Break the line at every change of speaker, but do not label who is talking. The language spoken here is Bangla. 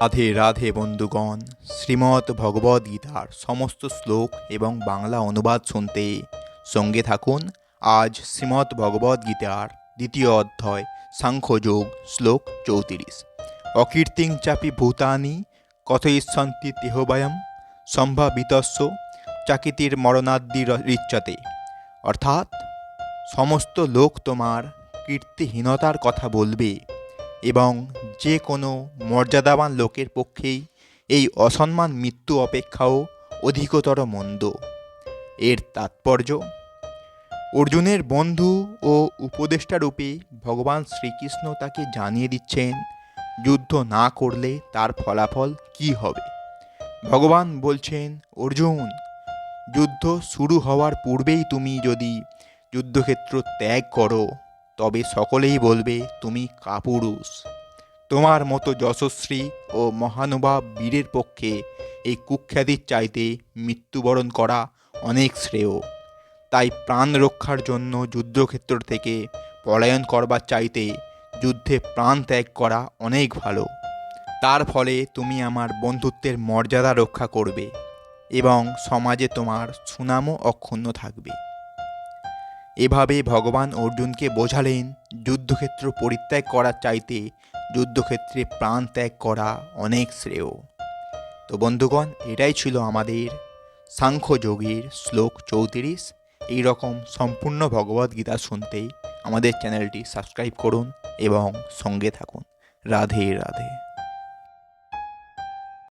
রাধে রাধে বন্ধুগণ, শ্রীমৎ ভগবদ গীতার সমস্ত শ্লোক এবং বাংলা অনুবাদ শুনতে সঙ্গে থাকুন আজ শ্রীমৎ ভগবদ গীতার দ্বিতীয় অধ্যায়, সাংখ্যযোগ, শ্লোক চৌত্রিশ। অকীর্তিং চাপি ভূতানি, কথয়িষ্যন্তি তেহবয়ম সম্ভাবিতস্য চাকিতির মরণাদ্দি রিচ্যতে অর্থাৎ, সমস্ত লোক তোমার কীর্তিহীনতার কথা বলবে। এবং যে কোনো মর্যাদাবান লোকের পক্ষেই এই অসম্মান মৃত্যু অপেক্ষাও অধিকতর মন্দ। এর তাৎপর্য, অর্জুনের বন্ধু ও উপদেষ্টা রূপে ভগবান শ্রীকৃষ্ণ তাকে জানিয়ে দিচ্ছেন, যুদ্ধ না করলে তার ফলাফল কী হবে? ভগবান বলছেন, অর্জুন, যুদ্ধ শুরু হওয়ার পূর্বেই তুমি যদি যুদ্ধক্ষেত্র ত্যাগ করো তবে সকলেই বলবে, তুমি কাপুরুষ। তোমার মতো যশস্বী ও মহানুভাব বীরের পক্ষে এই কুখ্যাতির চাইতে মৃত্যুবরণ করা অনেক শ্রেয়। তাই প্রাণ রক্ষার জন্য যুদ্ধক্ষেত্র থেকে পলায়ন করবার চাইতে যুদ্ধে প্রাণ ত্যাগ করা অনেক ভালো। তার ফলে তুমি আমার বন্ধুত্বের মর্যাদা রক্ষা করবে এবং সমাজে তোমার সুনামও অক্ষুণ্ণ থাকবে। এভাবে ভগবান অর্জুনকে বোঝালেন, যুদ্ধক্ষেত্র পরিত্যাগ করার চাইতে যুদ্ধক্ষেত্রে প্রাণ ত্যাগ করা অনেক শ্রেয়। তো বন্ধুগণ, এটাই ছিল আমাদের সাংখ্যযোগীর শ্লোক চৌত্রিশ। এই রকম সম্পূর্ণ ভগবদ্গীতা শুনতে আমাদের চ্যানেলটি সাবস্ক্রাইব করুন এবং সঙ্গে থাকুন। রাধে রাধে।